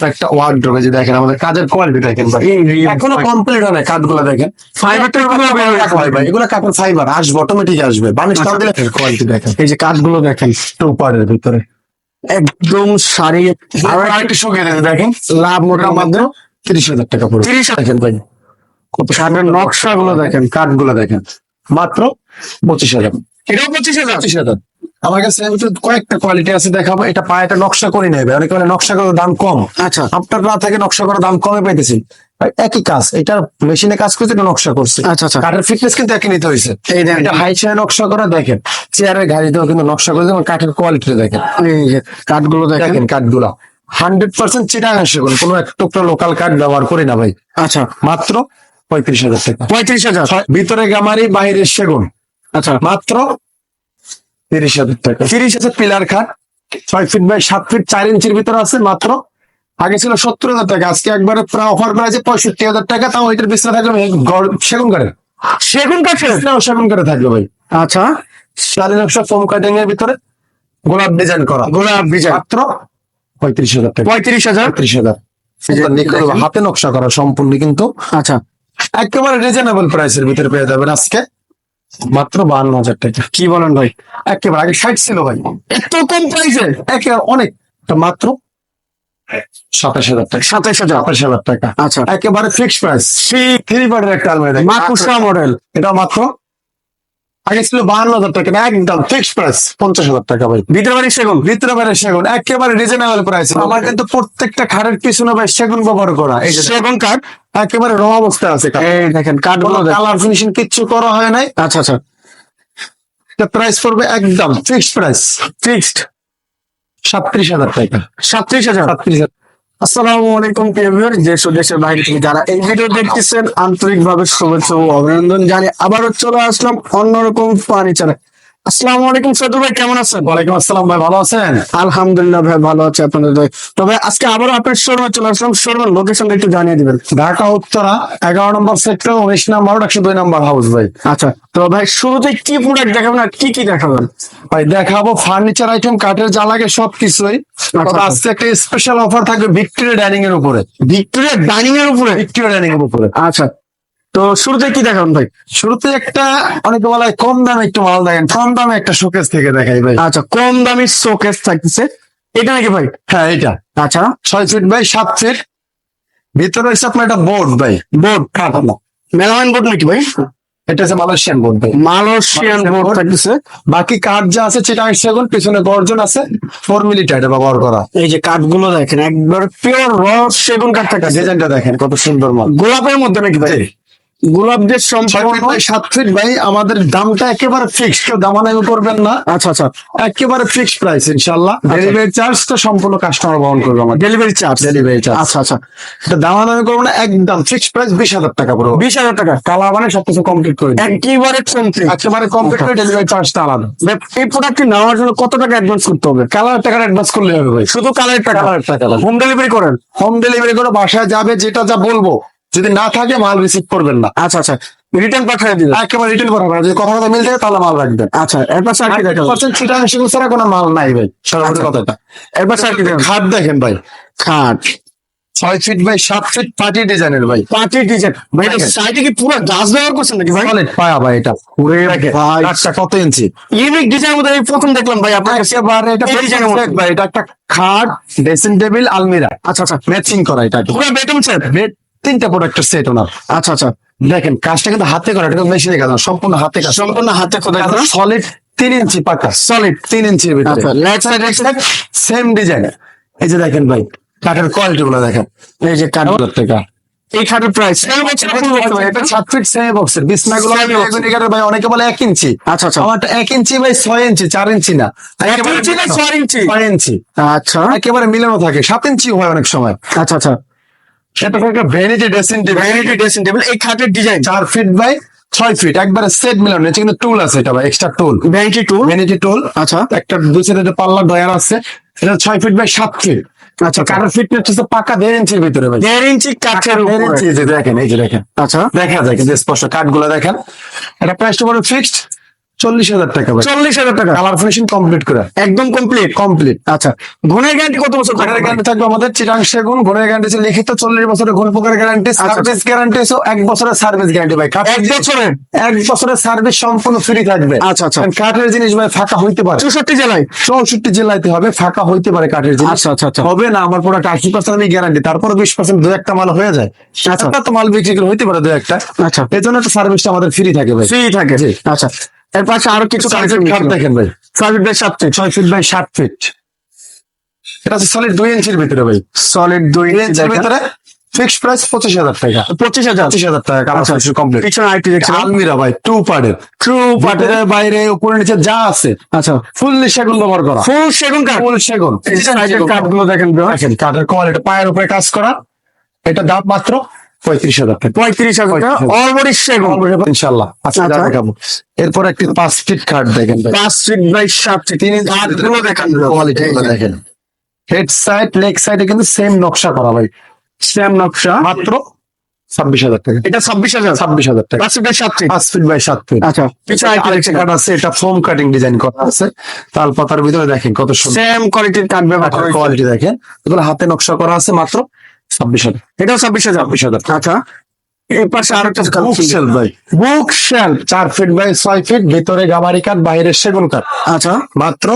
একটা ওয়ার্ড্রোবে যে দেখেন আমাদের কাজের কোয়ালিটি দেখেন এখনও কমপ্লিট হয় না কাঠগুলো দেখেন। ফাইবারটা কীভাবে হয় ভাই এগুলো কাঠের ফাইবার আসবে অটোমেটিক আসবে। বানিশ দিলে কোয়ালিটি দেখেন। এই যে কাঠগুলো দেখেন টু পারের ভিতরে। একদম সারি আর আরেকটু শুকিয়ে দেখেন। লাভ মোটা মাত্র তিরিশ হাজার টাকা পড়বে। তিরিশ দেখেন ভাই কাঠের নকশাগুলো দেখেন কাঠগুলো দেখেন। মাত্র পঁচিশ হাজার। এটাও পঁচিশ হাজার? পঁচিশ হাজার। আমার কাছে কয়েকটা কোয়ালিটি আছে দেখাবো। এটা পায়েটা নকশা করে নেবে অনেকে বলে নকশা করার দাম কম। আচ্ছা। আপনার না থেকে নকশা করার দাম কমে পাইতেছি। একই কাজ। এটা মেশিনে কাজ করছে এটা নকশা করছে। আচ্ছা আচ্ছা। কাঠের ফিটনেস কিন্তু একই নিতে হয়েছে এটা হাই চেয়ার নকশা করা দেখেন। চেয়ারের গাড়িতেও কিন্তু নকশা করে কাঠের কোয়ালিটি দেখেন। কাঠগুলো দেখেন। কাঠগুলা। হান্ড্রেড পার্সেন্ট চিটাং আসে কোনো এক টুকরা লোকাল কাঠ ব্যবহার করি না ভাই। আচ্ছা। মাত্র পঁয়ত্রিশ হাজার টাকা। পঁয়ত্রিশ হাজার? ভিতরে গামারি বাইরের সেগুন। আচ্ছা। মাত্র তিরিশ হাজার টাকা। তিরিশ হাজার পিলার খাট। ছয় ফিট বাই সাত ফিট চার ইঞ্চির ভিতরে আছে মাত্র। আগে ছিল সত্তর হাজার টাকা আজকে একবারে অফার প্রাইসে পঁয়ষট্টি হাজার টাকা তাও এটার বিছনা থাকবে সেগুন কাঠের। সেগুন কাঠের? সেগুন কাঠে থাকবে ভাই। আচ্ছা। শাড়ি নকশা ফোম কাটিং এর ভিতরে গোলাপ ডিজাইন করা। গোলাপ ডিজাইন। মাত্র পঁয়ত্রিশ হাজার টাকা। পঁয়ত্রিশ হাজার? পঁয়ত্রিশ হাজার। হাতে নকশা করা সম্পূর্ণ কিন্তু। আচ্ছা। একেবারে রিজনেবল প্রাইসের ভিতরে পেয়ে যাবেন আজকে। মাত্র বান্ন হাজার টাকা। কি বলেন ভাই? একেবারে আগে ষাট ছিল ভাই। এত কম প্রাইসে? একেবারে অনেক। মাত্র সাতাশ হাজার টাকা। সাতাশ হাজার। সাতাশ হাজার টাকা। আচ্ছা। একেবারে ফিক্সড প্রাইস থ্রি বার্ডের একটা আলমারি। মাকুসা মডেল এটা মাত্র আগে ছিল বাহান্ন হাজার টাকা না একদম ফিক্সড প্রাইস পঞ্চাশ হাজার টাকা ভাই। ভিতরে বাড়ি সেগুন ভিতরে বাইরে সেগুন একেবারে রিজনেবল প্রাইস আমার কিন্তু প্রত্যেকটা খাটের পিছনে ভাই সেগুন ব্যবহার করা। এই সেগুন কাঠ? একেবারে র অবস্থা আছে এই দেখেন দেখেন। কালার ফিনিশিং কিচ্ছু করা হয় নাই। আচ্ছা আচ্ছা। এটা প্রাইস পড়বে একদম ফিক্সড প্রাইস ফিক্সড সাতত্রিশ হাজার টাকা। সাতত্রিশ হাজার? সাতত্রিশ হাজার। আসসালামু আলাইকুম প্রিয় দেশ ও দেশের বাইরে থেকে যারা এই ভিডিও দেখতেছেন, আন্তরিকভাবে শুভেচ্ছা ও অভিনন্দন জানি আবারও চলে আসলাম অন্যরকম ফার্নিচারে। আসসালামু আলাইকুম সদর ভাই কেমন আছেন? ওয়ালাইকুম আসসালাম ভাই ভালো আছেন? আলহামদুলিল্লাহ ভাই ভালো আছে আপনাদের তবে আজকে আবারও আপনার শোরুমে চলে আসলাম। শোরুমের লোকেশনটা একটু জানিয়ে দিবেন। ঢাকা উত্তরা এগারো নম্বর সেক্টর উনিশ নাম্বার একশো দুই নাম্বার হাউস ভাই। আচ্ছা তো ভাই শুরুতে কি প্রোডাক্ট দেখাবেন আর কি কি দেখাবেন? ভাই দেখাবো ফার্নিচার আইটেম কাঠের যা লাগে সবকিছুই। তবে আচ্ছা। আজকে একটা স্পেশাল অফার থাকবে ভিক্টোরিয়া ডাইনিং এর উপরে। ভিক্টোরিয়া ডাইনিং এর উপরে? ভিক্টোরিয়া ডাইনিং এর উপরে। আচ্ছা তো শুরুতে কি দেখাবেন ভাই? শুরুতে একটা অনেকে বলা হয় কম দামে একটু মাল দেখেন কম দামে একটা শোকেস থেকে দেখাই ভাই। আচ্ছা কম দামি শোকেস থাকতেছে। এটা নাকি ভাই? হ্যাঁ এটা। আচ্ছা। ছয় ফিট বাই সাত ফিট ভিতরে হচ্ছে আপনার একটা বোর্ড ভাই। বোর্ড কাঠ না মেলামাইন বোর্ড নাকি ভাই? এটা হচ্ছে মালয়েশিয়ান বোর্ড ভাই। মালয়েশিয়ান বোর্ড থাকতেছে। বাকি কাঠ যা আছে চিটাং সেগুন পিছনে গর্জন আছে। ফোর মিলি টাইটে ব্যবহার করা। এই যে কাঠগুলো দেখেন একবার পিওর র সেগুন কাঠ থাকে ডিজাইনটা দেখেন কত সুন্দর মাল। গোলাপের মধ্যে নাকি ভাই। গোলাপ যে সম্পূর্ণ সাত ফিট ভাই আমাদের দামটা একেবারে ফিক্স কেউ দামাদামি করবেন না। আচ্ছা আচ্ছা। একেবারে ফিক্সড প্রাইস ইনশাল্লাহ ডেলিভারি চার্জ তো সম্পূর্ণ কাস্টমার বহন করবে আমাদের। ডেলিভারি চার্জ ডেলিভারি চার্জ আচ্ছা আচ্ছা। এটা দামাদামি করব না একদম ফিক্সড প্রাইস বিশ হাজার টাকা পুরো। বিশ হাজার টাকা। কালা মানে সবকিছু কমপ্লিট করে। একেবারে কমপ্লিট একেবারে কমপ্লিট করে ডেলিভারি চার্জটা আলাদা। এই প্রোডাক্টটি নেওয়ার জন্য কত টাকা অ্যাডভান্স করতে হবে? কালার টাকার অ্যাডভান্স করলে হবে ভাই। শুধু কালারের টাকা কালারের টাকা হোম ডেলিভারি করেন। হোম ডেলিভারি করে বাসায় যাবে যেটা যা বলব। যদি না থাকে মাল রিসিভ করবেন না। আচ্ছা আচ্ছা। রিটার্ন পাঠিয়ে দিবেন। একেবারে করা হবে যদি কথা কথা মিল থাকে তাহলে মাল রাখবেন। আচ্ছা এরপর পার্সেন্ট সেগুলো ছাড়া কোনো মাল নাই ভাই সরাসরি কথাটা। এরপর খাট দেখেন ভাই। খাট। ছয় ফিট বাই সাত ফিট পার্টি ডিজাইনের ভাই। পার্টি ডিজাইন ভাই সাইডে কি পুরো গাছ ব্যবহার করছেন নাকি ভাই? সলিড পায়া ভাই এটা। পুরে ভাই। কত ইঞ্চি ইউনিক ডিজাইন মধ্যে এই প্রথম দেখলাম ভাই আপনার কাছে। এটা ভাই এটা একটা খাট ড্রেসিং টেবিল আলমিরা। আচ্ছা আচ্ছা। ম্যাচিং করা এটা। পুরো বেডরুম সেট বেড তিনটা প্রোডাক্টের সেট ওনার। আচ্ছা আচ্ছা। দেখেন কাজটা কিন্তু হাতে করা এটা মেশিনে কাজ সম্পূর্ণ হাতে কাজ। সম্পূর্ণ হাতে করা সলিড তিন ইঞ্চি পাকা। সলিড তিন ইঞ্চির ভিতরে। আচ্ছা সেম ডিজাইন এই যে দেখেন ভাই কাঠের কোয়ালিটি গুলো দেখেন। এই যে কাঠ টাকা এই খাটের প্রাইস এটা সাত ফিট বক্সের বিছনা গুলো ভাই অনেকে বলে এক ইঞ্চি আচ্ছা আচ্ছা। এক ইঞ্চি ভাই ছয় ইঞ্চি চার ইঞ্চি না। এক ইঞ্চি না ছয় ইঞ্চি ছয় ইঞ্চি আচ্ছা। একেবারে মিলানো থাকে। সাত ইঞ্চি হয় অনেক সময়। আচ্ছা আচ্ছা। এটা একটা vanity dressing vanity dressing table এই খাটের ডিজাইন চার ফিট বাই ছয় ফিট একবারে সেট মিলানো এটা কিন্তু টুল আছে এটা ভাই এক্সট্রা টুল ভ্যানিটি টু ভ্যানিটি টুল আচ্ছা। একটা দুই সাইডে পাল্লা ডয়ার আছে এটা ছয় ফিট বাই সাত ফিট আচ্ছা ফিটনেস হচ্ছে পাকা দেড় ইঞ্চির ভিতরে ভাই। দেড় ইঞ্চি কাঠের দেড় ইঞ্চি দেখেন এই যে দেখেন। আচ্ছা। দেখা যায় কিন্তু স্পষ্ট কাঠগুলো দেখেন। এটা প্রাইসটা বড় ফিক্সড চল্লিশ হাজার টাকা চল্লিশ হাজার টাকা। কালার ফিনিশিং কমপ্লিট করে। একদম কমপ্লিট কমপ্লিট আচ্ছা গুণের গ্যারান্টি কত বছর ঘনের থাকবে? গ্যারান্টি থাকবে আমাদের চিরাং সেগুন ঘনের গ্যারান্টি আছে লিখিত চল্লিশ বছরের ঘন পোকার গ্যারান্টি সার্ভিস গ্যারান্টি আছে এক বছরের সার্ভিস গ্যারান্টি ভাই। এক বছরের? এক বছরের সার্ভিস সম্পূর্ণ ফ্রি থাকবে। আচ্ছা, আচ্ছা। কাঠের জিনিস ভাই ফাঁকা হইতে পারে। চৌষট্টি জেলায়? চৌষট্টি জেলাতে হবে ফাঁকা হইতে পারে কাঠের জিনিস। আচ্ছা, আচ্ছা, আচ্ছা। হবে না আমার প্রোডাক্ট আশি পার্সেন্ট আমি গ্যারান্টি তারপরে বিশ পার্সেন্ট দু একটা মাল হয়ে যায়। আচ্ছা। তো মাল বিক্রি করে হইতে পারে দু একটা। আচ্ছা। এই জন্য তো সার্ভিসটা আমাদের ফ্রি থাকে ভাই। ফ্রি থাকে। আচ্ছা। এর পাশে আরও কিছু খাট দেখেন ভাই। সার্ভিস বাই সাত ফিট ছয় ফিট বাই সাত ফিট এটা আছে সলিড দুই ইঞ্চির ভিতরে ভাই। সলিড দুই ইঞ্চির ভিতরে ফিক্সড প্রাইস পঁচিশ হাজার টাকা। পঁচিশ হাজার। পঁচিশ হাজার টাকা কালার আচ্ছা। কমপ্লিট পিছনে আইটি দেখছিলাম আলমিরা ভাই টু পার্টের ট্রু পার্টের বাইরে উপরে নিচে যা আছে। আচ্ছা। ফুললি সেগুন ব্যবহার করা। ফুল সেগুন কাঠ। ফুল সেগুন। কাঠগুলো দেখেন। দেখেন কাঠের কোয়ালিটি পায়ের উপরে কাজ করা। এটা দাম মাত্র পঁয়ত্রিশ হাজার টাকা। পঁয়ত্রিশ হাজার টাকা 35,000 ইনশাল্লাহ আচ্ছা। দেখাবো এরপর একটি পাঁচ ফিট কাঠ দেখেন পাঁচ ফিট বাই সাত ফিট তিনি কাঠগুলো দেখেন। কোয়ালিটি দেখেন। হেড সাইড লেগ সাইডে কিন্তু সেম নকশা করা ভাই। সেম নকশা। মাত্র ছাব্বিশ হাজার টাকা। এটা ছাব্বিশ হাজার? ছাব্বিশ হাজার টাকা। পাঁচ ফিট বাই সাত ফিট পাঁচ ফিট বাই সাত ফিট আচ্ছা। পিছনে আইটি আরেকটা কাঠ আছে এটা ফোম কাটিং ডিজাইন করা আছে। তাল পাতার ভিতরে দেখেন কত সুন্দর। সেম কোয়ালিটির কাঠ ব্যবহার কোয়ালিটি দেখেন। এগুলো হাতে নকশা করা আছে মাত্র ছাব্বিশ হাজার। এটাও ছাব্বিশ হাজার। ছাব্বিশ হাজার। আচ্ছা এই পাশে আরও একটা বুক সেল ভাই। বুক শেল চার ফিট বাই ছয় ফিট ভিতরে গামারি কাঠ বাইরে সেগুন কাঠ। আচ্ছা। মাত্র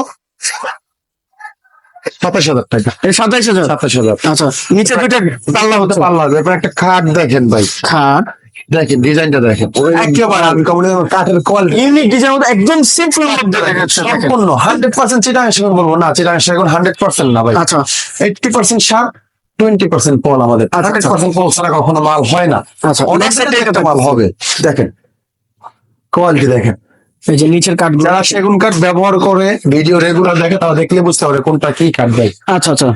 সাতাশ হাজার টাকা। এই সাতাইশ হাজার? সাতাশ হাজার। আচ্ছা নিচে দুইটা পাল্লা হতে পাল্লা এরপর একটা খাট দেখেন ভাই। খাট। দেখেন ডিজাইনটা দেখেন। একেবারে আনকমন কাঠের কোয়ালিটি ইউনিক ডিজাইন একদম সিম্পল মধ্যে দেখাচ্ছে। সম্পূর্ণ। হান্ড্রেড পার্সেন্ট চিটাং বলব না চিটাং সেগুন হান্ড্রেড পার্সেন্ট না ভাই। আচ্ছা। Eighty percent sharp twenty percent পল আমাদের। আচ্ছা, আচ্ছা। পার্সেন্ট ছাড়া কখনো মাল হয় না। আচ্ছা, অনেক একটা মাল হবে। দেখেন কোয়ালিটি দেখেন। এই যে নিচের কাঠগুলো যারা সেগুন কাঠ ব্যবহার করে ভিডিও রেগুলার দেখে তারা দেখলে বুঝতে পারে কোনটা কি কাঠ ভাই। আচ্ছা আচ্ছা।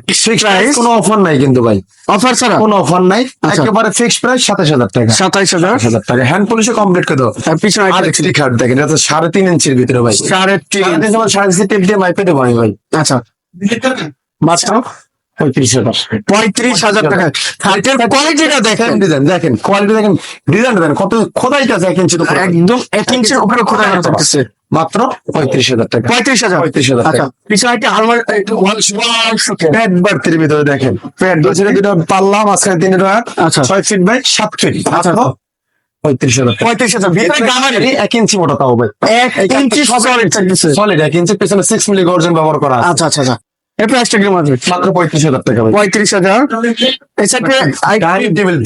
প্রাইস কোনো অফার নাই কিন্তু ভাই। অফার ছাড়া? কোনো অফার নাই। একেবারে ফিক্সড প্রাইস সাতাশ হাজার টাকা। সাতাইশ হাজার? সাতাশ হাজার টাকা। হ্যান্ড পলিশে কমপ্লিট করে দাও। পিছনে আর একটি কাঠ দেখেন এটা সাড়ে তিন ইঞ্চির ভিতরে ভাই। সাড়ে তিন। সাড়ে তিন টেপ দিয়ে মাইপে দেবো আমি ভাই। আচ্ছা। মাত্র পঁয়ত্রিশ হাজার টাকা। কোয়ালিটিটা দেখেন। ডিজাইন দেখেন। কোয়ালিটি দেখেন। ডিজাইন দেখেন। কত খোদাইটা এক একদম এক ইঞ্চের উপরে খোদা করা থাকতেছে মাত্র পঁয়ত্রিশ হাজার টাকা। পঁয়ত্রিশ হাজার। পঁয়ত্রিশ হাজার আচ্ছা টাকা। পিছনে একটা আলমারি প্যাড বাড়তির ভিতরে দেখেন। প্যাড দুই দুটো পাল্লা মাঝখানে তিন টাকা। আচ্ছা। ছয় ফিট বাই সাত ফিট আচ্ছা। মাত্র পঁয়ত্রিশ হাজার পঁয়ত্রিশ হাজার। এক ইঞ্চি মোটা তাও ভাই এক ইঞ্চি সলিড এক ইঞ্চি পেছনে সিক্স মিলি গর্জন ব্যবহার করা আছে। আচ্ছা আচ্ছা। আচ্ছা মাত্র পঁয়ত্রিশ হাজার টাকা ভাই। পঁয়ত্রিশ হাজার। এই ডাইনিং টেবিল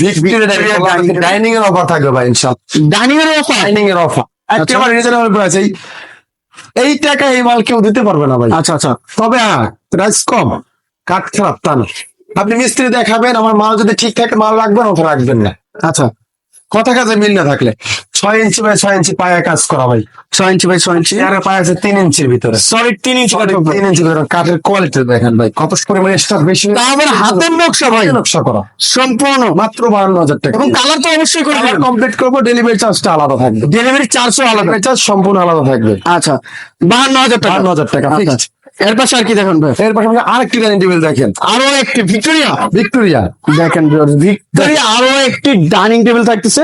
ডাইনিং ডাইনিং এর অফার থাকবে ভাই ইনশাআল্লাহ। ডাইনিং এর অফার ডাইনিং এর অফার একেবারে রিজনেবল প্রাইস এই এই টাকা এই মাল কেউ দিতে পারবে না ভাই। আচ্ছা আচ্ছা। তবে হ্যাঁ প্রাইস কম। কাঠ খারাপ তা না। আপনি মিস্ত্রি দেখাবেন আমার মাল যদি ঠিক থাকে মাল রাখবেন ওটা রাখবেন না। আচ্ছা। কথা কাজে মিল না থাকলে। ছয় ইঞ্চি বাই ছয় ইঞ্চি পায়ে কাজ করা ভাই। ছয় ইঞ্চি বাই ছয় ইঞ্চি চেয়ারের পায়ে আছে তিন ইঞ্চির ভিতরে। সরি তিন ইঞ্চি। তিন ইঞ্চি ভিতরে কাঠের কোয়ালিটি দেখেন ভাই কত পরিমাণে স্টাফ বেশি। আবার হাতের নকশা ভাই। নকশা করা। সম্পূর্ণ। মাত্র বাহান্ন হাজার টাকা। এবং কালার তো অবশ্যই করে কমপ্লিট করব ডেলিভারি চার্জটা আলাদা থাকবে। ডেলিভারি চার্জও আলাদা। চার্জ সম্পূর্ণ আলাদা থাকবে। আচ্ছা বাহান্ন হাজার টাকা। বাহান্ন হাজার টাকা। আচ্ছা। এর পাশে আর কি দেখেন ভাই? এর আর আরেকটি ডাইনিং টেবিল দেখেন। আরও একটি ভিক্টোরিয়া। ভিক্টোরিয়া। দেখেন ভিক্টোরিয়া। আরও একটি ডাইনিং টেবিল থাকতেছে।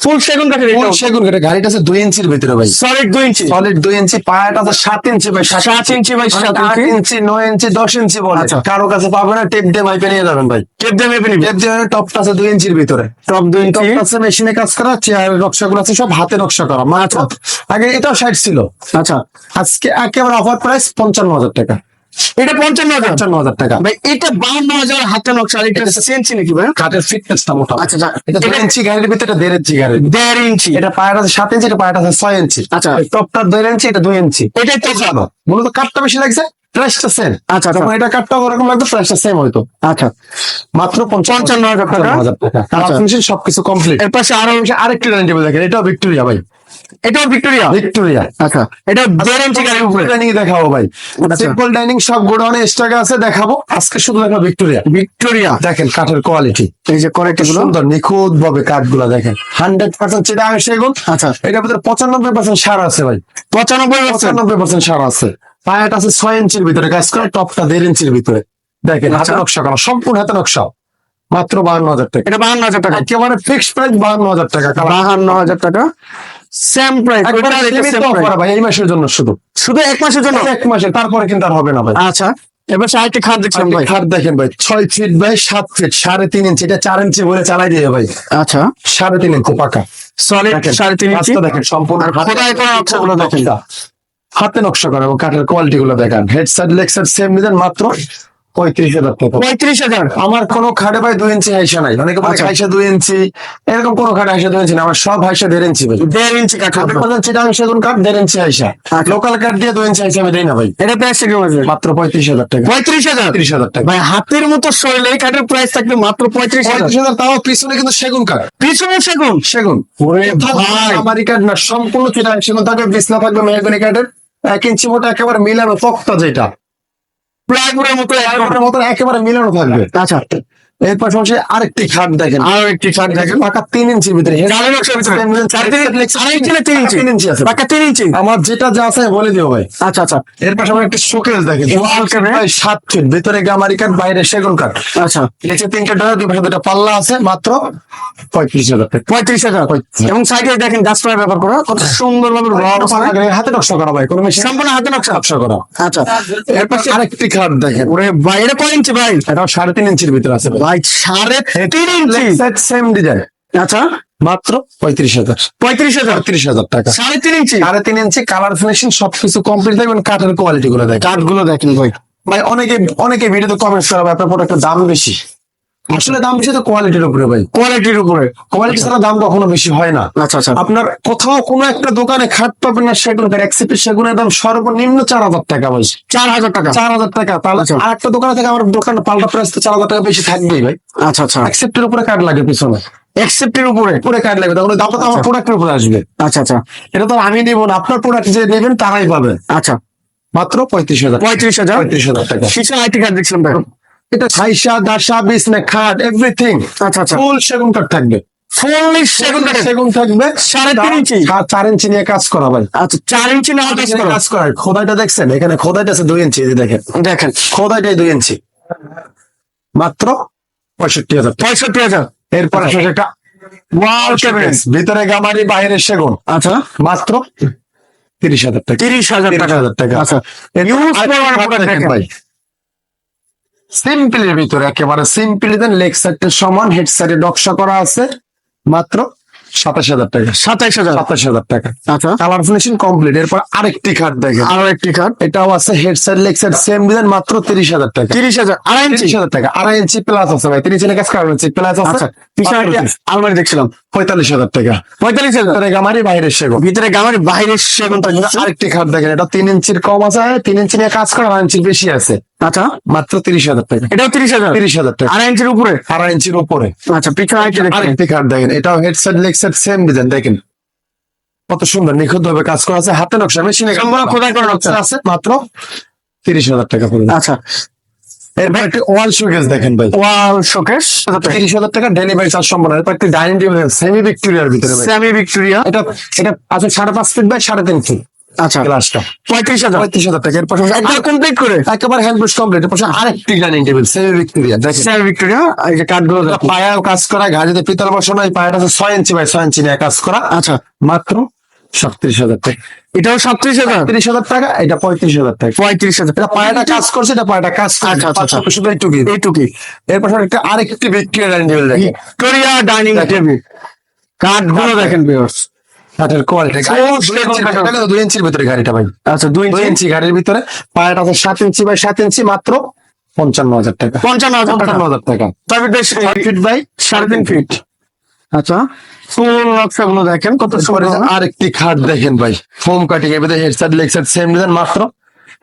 ফুল সেগুন কাঠের ফুল সেগুন কাঠের গাড়িটা আছে দুই ইঞ্চির ভিতরে ভাই। সলিড দুই ইঞ্চি। সলিড দুই ইঞ্চি পায়াটা আছে সাত ইঞ্চি ভাই সাত ইঞ্চি। বাই সাত ইঞ্চি। নয় ইঞ্চি দশ ইঞ্চি বলে। আচ্ছা। কারও কাছে পাবে না টেপ দিয়ে মাইপে নিয়ে যাবেন ভাই। কেপ দিয়ে মেপে নিবি। টেপ দিয়ে টপটা আছে দুই ইঞ্চির ভিতরে। টপ দুই ইঞ্চি। টপটা আছে মেশিনে কাজ করা চেয়ারের নকশাগুলো আছে সব হাতে নকশা করা। মাত্র আগে এটাও ষাট ছিল। আচ্ছা। আজকে একেবারে অফার প্রাইস পঞ্চান্ন হাজার টাকা। এটা পঞ্চান্ন হাজার। পঞ্চান্ন হাজার টাকা। ভাই এটা বাউন্ন হাজার হাতে নকশা এটা সেন্সি নাকি ভাই? কাঠের ফিটনেসটা মোটা। আচ্ছা, আচ্ছা। এটা দুই ইঞ্চি গাড়ির ভিতরে দেড় ইঞ্চি গাড়ি। দেড় ইঞ্চি এটা আছে সাত ইঞ্চি এটা আছে ছয় ইঞ্চি আচ্ছা। টপটা দুই ইঞ্চি এটা দুই ইঞ্চি এটাই তো ভালো। মূলত কাঠটা বেশি লাগছে প্রাইসটা সেম আচ্ছা, আচ্ছা। যখন এটা কাঠটা ওরকম লাগবে প্রাইসটা সেম হইতো। আচ্ছা। মাত্র পঞ্চান্ন হাজার টাকা। টাকা। আচ্ছা। সবকিছু কমপ্লিট এর পাশে আরও আরেকটি ডাইনিং টেবিল দেখেন এটাও ভিক্টোরিয়া ভাই। এটাও ভিক্টোরিয়া। ভিক্টোরিয়া আচ্ছা। এটা দেড় ইঞ্চি গাড়ির উপরে। ডাইনিং দেখাবো ভাই। আচ্ছা। সিম্পল ডাইনিং সব গোডাউনে স্টকে আছে দেখাবো। আজকে শুধু দেখাবো ভিক্টোরিয়া। ভিক্টোরিয়া। দেখেন কাঠের কোয়ালিটি এই যে কোয়ালিটি গুলো। সুন্দর নিখুঁত ভাবে কাঠগুলো দেখেন। হান্ড্রেড পার্সেন্ট চিটা সেগুন। আচ্ছা। এটার ভিতরে পঁচানব্বই পার্সেন্ট সার আছে ভাই। পঁচানব্বই পঁচানব্বই পার্সেন্ট সার আছে। পায়াটা আছে ছয় ইঞ্চির ভিতরে কাজ করে টপটা দেড় ইঞ্চির ভিতরে। দেখেন হাতে আচ্ছা। নকশা করা সম্পূর্ণ হাতে নকশা। মাত্র বাহান্ন হাজার টাকা। এটা বাহান্ন হাজার টাকা। একেবারে ফিক্সড প্রাইস বাহান্ন হাজার টাকা। বাহান্ন হাজার টাকা। সেম প্রাইস ভাই এই মাসের জন্য শুধু। শুধু এক মাসের জন্য? এক মাসের তারপরে কিন্তু আর হবে না ভাই। আচ্ছা এবার আরেকটি খাট দেখছিলাম ভাই। খাট দেখেন ভাই ছয় ফিট বাই সাত ফিট সাড়ে তিন ইঞ্চি এটা চার ইঞ্চি বলে চালাই দিয়ে ভাই। আচ্ছা। সাড়ে তিন ইঞ্চি পাকা। সলিড সাড়ে তিন ইঞ্চি দেখেন সম্পূর্ণ আর খোদাই করা নকশাগুলো দেখেন। হাতে নকশা করা এবং কাঠের কোয়ালিটি গুলো দেখেন। Head side leg side same নিলেন মাত্র পঁয়ত্রিশ হাজার টাকা। পঁয়ত্রিশ হাজার? আমার কোনো খাটে ভাই দুই ইঞ্চি হাইসা নাই। অনেকে বলে আচ্ছা। হাইসা দুই ইঞ্চি। এরকম কোনো খাটে হাইসা দুই ইঞ্চি না আমার সব হাইসা দেড় ইঞ্চি ভাই। দেড় ইঞ্চি কাঠ চিটাং সেগুন কাঠ দেড় ইঞ্চি হাইসা। আচ্ছা। লোকাল কাঠ দিয়ে দুই ইঞ্চি হাইসা আমি দেই না ভাই। এটা প্রাইস আছে? মাত্র পঁয়ত্রিশ হাজার টাকা। পঁয়ত্রিশ হাজার? পঁয়ত্রিশ হাজার টাকা। ভাই হাতের মতো শরীর এই কাঠের প্রাইস থাকবে মাত্র পঁয়ত্রিশ হাজার। তাও পিছনে কিন্তু সেগুন কাঠ। পিছনে সেগুন? সেগুন। ওরে ভাই। আমারি কাঠ না সম্পূর্ণ চিটাং সেগুন থাকবে বিছনা থাকবে মেহগনি কাঠের। এক ইঞ্চি মোটা একেবারে মিলানো তক্তা যেটা। প্লাইউডের মতো একেবারে মিলানো থাকবে। আচ্ছা এর পাশাপাশি আরেকটি খাট দেখেন। আরও একটি খাট দেখেন। পাকা তিন ইঞ্চির ভিতরে। তিন- ইঞ্চি? আছে। তিন আমার যেটা যা আছে বলে দিও ভাই। আচ্ছা আচ্ছা। এর পাশাপাশি একটা শোকেস দেখেন। সাত ফিট ভিতরে গামারি কাঠ বাইরে সেগুন কাঠ। আচ্ছা। নিচে তিনটা ডোর দুই পাশে দুটা পাল্লা আছে মাত্র পঁয়ত্রিশ হাজার টাকা। পঁয়ত্রিশ হাজার। এবং সাইডে দেখেন গাছ পাড়া ব্যবহার করা। কত সুন্দর ভাবে হাতে নকশা করা ভাই কোনো সম্পূর্ণ হাতে নকশা। নকশা করা। আচ্ছা। এর পাশে আরেকটি খাট দেখেন। ওরে এটা কয় ইঞ্চি ভাই? এটাও সাড়ে তিন ইঞ্চির ভিতরে আছে ভাই। ভাই সাড়ে তিন ইঞ্চি সেম ডিজাইন আচ্ছা। মাত্র পঁয়ত্রিশ হাজার। পঁয়ত্রিশ হাজার। পঁয়ত্রিশ হাজার টাকা। সাড়ে তিন ইঞ্চি সাড়ে তিন ইঞ্চি কালার ফিনিশিং সবকিছু কমপ্লিট থাকবে এবং কাঠের কোয়ালিটি গুলো দেখ কাঠগুলো দেখেন ভাই। ভাই অনেকে অনেকে ভিডিওতে কমেন্টস করা আপনার প্রোডাক্টের দাম বেশি। আসলে দাম বেশি তো কোয়ালিটির উপরে ভাই। কোয়ালিটির উপরে। কোয়ালিটি ছাড়া দাম কখনো বেশি হয় না। আচ্ছা আচ্ছা। আপনার কোথাও কোনো একটা দোকানে খাট পাবেন না সেগুন এক্সিপি সেগুনের দাম সর্বনিম্ন চার হাজার টাকা ভাই। চার হাজার টাকা? চার হাজার টাকা। তাহলে আচ্ছা। আর একটা দোকানে থেকে আমার দোকান পাল্টা প্রাইস তো চার হাজার টাকা বেশি থাকবেই ভাই। আচ্ছা আচ্ছা। অ্যাকসেপ্টের উপরে কার্ড লাগে পিছনে। এক্সেপ্টের উপরে? উপরে কার্ড লাগবে। তখন দামটা তো আমার প্রোডাক্টের উপরে আসবে। আচ্ছা আচ্ছা। এটা তো আমি নেব না। আপনার প্রোডাক্ট যে নেবেন তারাই পাবে। আচ্ছা। মাত্র পঁয়ত্রিশ হাজার। পঁয়ত্রিশ হাজার? পঁয়ত্রিশ হাজার টাকা। শিশু আইটি কার্ড দেখছিলাম ভাই এটা ছাইসা দাসা বিছনা খাট এভরিথিং আচ্ছা আচ্ছা। ফুল সেগুন কাঠ থাকবে। সেগুন থাকবে। সাড়ে তিন ইঞ্চি। চার ইঞ্চি নিয়ে কাজ করা ভাই। আচ্ছা চার ইঞ্চি না কাজ করো। খোদাইটা দেখছেন? এখানে খোদাইটা আছে দুই ইঞ্চি দেখেন। দেখেন। খোদাইটাই দুই ইঞ্চি। মাত্র পঁয়ষট্টি হাজার পঁয়ষট্টি হাজার। এরপর আসলে একটা ওয়াল ক্যাবিনেট ভিতরে গামারি বাইরে সেগুন। আচ্ছা। মাত্র তিরিশ হাজার টাকা। তিরিশ হাজার টাকা। আচ্ছা এরপর Use আরেকটা করার খাট পরে দেখেন দেখেন। ভাই সিম্পলের ভিতরে একেবারে সিম্পলি দেন লেগ সাইডের সমান হেড সাইডে নকশা করা আছে মাত্র সাতাশ হাজার টাকা। সাতাইশ হাজার? সাতাশ হাজার টাকা। আচ্ছা। কালার ফিনিশিং কমপ্লিট এরপর আরেকটি খাট দেখেন। আরও একটি কার্ড এটাও আছে head side leg side same design মাত্র তিরিশ হাজার টাকা। তিরিশ হাজার আড়াই ইঞ্চি হাজার টাকা আড়াই ইঞ্চি প্লাস আছে ভাই তিরিশ ইঞ্চি কাজ করা ইঞ্চি প্লাস আছে। আচ্ছা আলমারি দেখছিলাম। পঁয়তাল্লিশ হাজার টাকা। পঁয়তাল্লিশ হাজার? গামারি বাইরে সেগুন। ভিতরে গামের বাইরে সেগুন আরেকটি খাট দেখেন এটা তিন ইঞ্চির কম আছে তিন ইঞ্চি নিয়ে কাজ করা আড়াই ইঞ্চির বেশি আছে। আচ্ছা। মাত্র তিরিশ হাজার টাকা। এটাও তিরিশ হাজার? তিরিশ হাজার টাকা। আড়াই ইঞ্চির উপরে? আড়াই ইঞ্চির উপরে। আচ্ছা পিছনে আরেকটি খাট দেখেন এটাও head side leg side same design দেখেন। কত সুন্দর নিখুঁত ভাবে কাজ করা আছে। হাতে নকশা মেশিনে খোদাই করা নকশা। আছে মাত্র তিরিশ হাজার টাকা আচ্ছা এরপর একটি ওয়াল শোকেস দেখেন ভাই। Wall showcase. তিরিশ হাজার টাকা ডেলিভারি চার্জ সম্পন্ন। এরপর একটি ডাইনিং টেবিল সেমি ভিক্টোরিয়ার ভিতরে সেমি ভিক্টোরিয়া এটা এটা আছে সাড়ে পাঁচ ফিট বাই সাড়ে তিন ফিট আচ্ছা। পঁয়ত্রিশ হাজার। পঁয়ত্রিশ হাজার টাকা। এর পাশাপাশি একবার কমপ্লিট করে। একেবারে হ্যান্ড পুশ কমপ্লিট এর পাশে আরেকটি ডাইনিং টেবিল ভিক্টোরিয়া ভিক্টোরিয়া এই যে কাঠগুলো কাজ করা গাড়িতে পিতল বসানো এই পায়াটা আছে ছয় ইঞ্চি বাই ছয় ইঞ্চি নিয়ে কাজ করা। আচ্ছা। মাত্র সাতত্রিশ হাজার টাকা। এটাও সাতত্রিশ হাজার? তিরিশ হাজার টাকা এটা পঁয়ত্রিশ হাজার টাকা। পঁয়ত্রিশ হাজার এটা পায়াটা কাজ করছে এটা পায়াটা কাজ করছে। আচ্ছা, আচ্ছা, আচ্ছা। শুধু এইটুকু এইটুকি এর পাশাপাশি একটা আরেকটি ভিক্টোরিয়া ডাইনিং টেবিল দেখেন ভিক্টোরিয়া ডাইনিং টেবিল। কাঠগুলো দেখেন বিয়ার্স কাঠের কোয়ালিটি দুই ইঞ্চির ভিতরে গাড়িটা ভাই। আচ্ছা দুই ইঞ্চি গাড়ির ভিতরে। পায়াটা আছে সাত ইঞ্চি বাই সাত ইঞ্চি মাত্র পঞ্চান্ন হাজার টাকা। পঞ্চান্ন হাজার টাকা। পঞ্চান্ন হাজার টাকা। তবে ফিট বাই সাড়ে তিন ফিট আচ্ছা নকশাগুলো দেখেন কত আর একটি খাট দেখেন ভাই foam cutting head side leg side same design মাত্র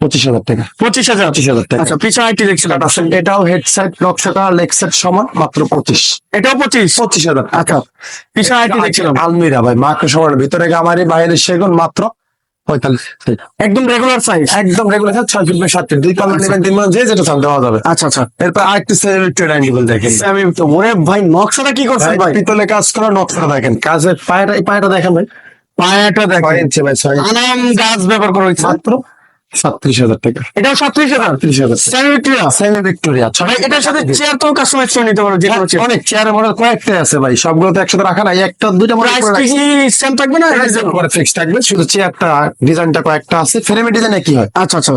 পঁচিশ হাজার টাকা। পঁচিশ হাজার? পঁচিশ হাজার টাকা। আচ্ছা পিছনে একটি দেখছি কাট আছে, এটাও হেড সাইড নকশাটা লেগ সাইড সমান মাত্র পঁচিশ। এটাও পঁচিশ? পঁচিশ হাজার আচ্ছা পিছনে আইটি দেখছিলাম। আলমিরা ভাই মাত্র সমান ভিতরে গামারি বাইরে সেগুন মাত্র পঁয়তাল্লিশ। একদম রেগুলার সাইজ একদম রেগুলার ছয় ফিট বাই সাত ফিট দুই পাল্লা নেবেন তিন যে যেটা চান দেওয়া যাবে। আচ্ছা আচ্ছা। এরপর আরেকটি সেলিব্রিটি ডাইনিং দেখেন। আমি ওরে ভাই নকশাটা কি করছেন ভাই, পিতলে কাজ করা নকশাটা দেখেন। কাজের পায়টা পায়টা দেখেন ভাই। পায়াটা দেখেন। আনাম গাছ ব্যবহার করা হয়েছে। মাত্র সাতত্রিশ হাজার টাকা। এটাও সাতত্রিশ হাজার? ত্রিশ হাজার সেমি ভিক্টোরিয়া সেমি ভিক্টোরিয়া ভাই এটার সাথে চেয়ার তো কাস্টমাইজ করে নিতে পারো যে কোনো চেয়ার অনেক চেয়ারের মডেল কয়েকটাই আছে ভাই সবগুলো তো একসাথে রাখা নাই একটা দুইটা মডেল প্রাইস কি সেম থাকবে না? পরে ফিক্স থাকবে শুধু চেয়ারটা ডিজাইনটা কয়েকটা আছে ফ্রেমের ডিজাইন কি হয়? আচ্ছা আচ্ছা।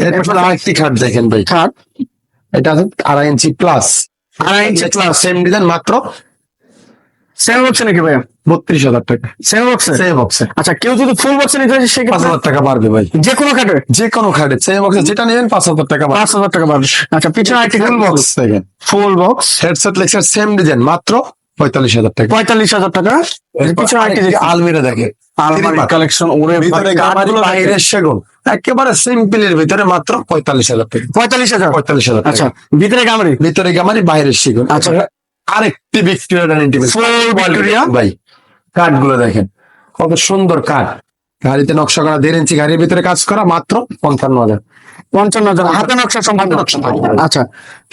এরপর আরেকটি খাট দেখেন ভাই। খাট? এটা আড়াই ইঞ্চি প্লাস আড়াই ইঞ্চি প্লাস সেম ডিজাইন মাত্র সেম বক্সে নাকি ভাইয়া? বত্রিশ হাজার টাকা। সেম বক্সে সেম বক্সে আচ্ছা কেউ যদি ফুল বক্সে নিতে চায় পাঁচ হাজার টাকা বাড়বে ভাই। যে কোনো খাটে যে কোনো খাটে সেম বক্সে যেটা নেবেন পাঁচ হাজার টাকা পাঁচ হাজার টাকা পাবে আচ্ছা পিছনে আরেকটি ফুল বক্স দেখেন। ফুল বক্স হেডসেট লেক্সার সেম ডিজাইন মাত্র পঁয়তাল্লিশ হাজার টাকা। পঁয়তাল্লিশ হাজার টাকা? পিছনে আরেকটি আলমিরা দেখেন আলমারি কালেকশন ওরে ভিতরে গামারি বাইরে সেগুন। একেবারে সিম্পলের ভিতরে মাত্র পঁয়তাল্লিশ হাজার টাকা। পঁয়তাল্লিশ হাজার? পঁয়তাল্লিশ হাজার আচ্ছা ভিতরে গামারি? ভিতরে গামারি বাইরের সেগুন। আচ্ছা। আরেকটি ভিক্টোরিয়া? ভাই। কাঠগুলো দেখেন। কত সুন্দর কাঠ। গাড়িতে নকশা করা দেড় ইঞ্চি গাড়ির ভিতরে কাজ করা মাত্র পঞ্চান্ন হাজার। পঞ্চান্ন হাজার। হাতে নকশা নকশা আচ্ছা